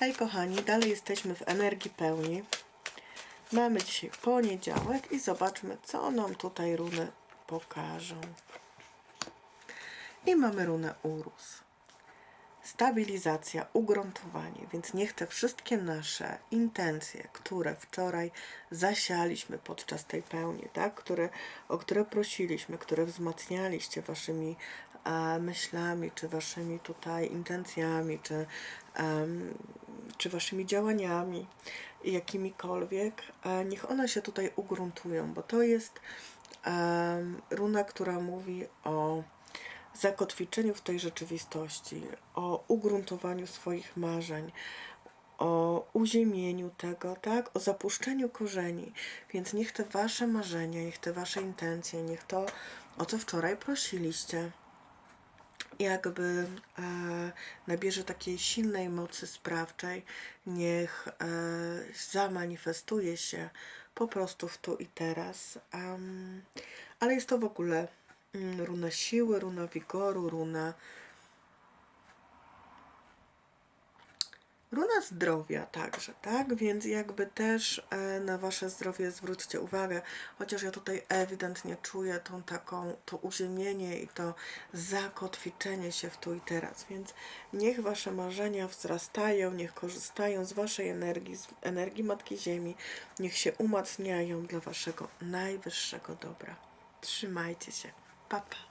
Hej kochani, dalej jesteśmy w energii pełni. Mamy dzisiaj poniedziałek i zobaczmy, co nam tutaj runy pokażą. I mamy runę Urus. Stabilizacja, ugruntowanie, więc niech te wszystkie nasze intencje, które wczoraj zasialiśmy podczas tej pełni, tak? które, o które prosiliśmy, które wzmacnialiście waszymi e, myślami, czy waszymi tutaj intencjami, czy, em, czy waszymi działaniami, jakimikolwiek, e, niech one się tutaj ugruntują, bo to jest em, runa, która mówi o zakotwiczeniu w tej rzeczywistości, o ugruntowaniu swoich marzeń, o uziemieniu tego, tak? O zapuszczeniu korzeni. Więc niech te wasze marzenia, niech te wasze intencje, niech to, o co wczoraj prosiliście, jakby e, nabierze takiej silnej mocy sprawczej, niech e, zamanifestuje się po prostu w tu i teraz. Em, ale jest to w ogóle mm, runa siły, runa wigoru, runa Runa zdrowia także, tak? Więc jakby też e, na Wasze zdrowie zwróćcie uwagę, chociaż ja tutaj ewidentnie czuję tą taką, to uziemienie i to zakotwiczenie się w tu i teraz, więc niech Wasze marzenia wzrastają, niech korzystają z Waszej energii, z energii Matki Ziemi, niech się umacniają dla Waszego najwyższego dobra. Trzymajcie się. Pa, pa.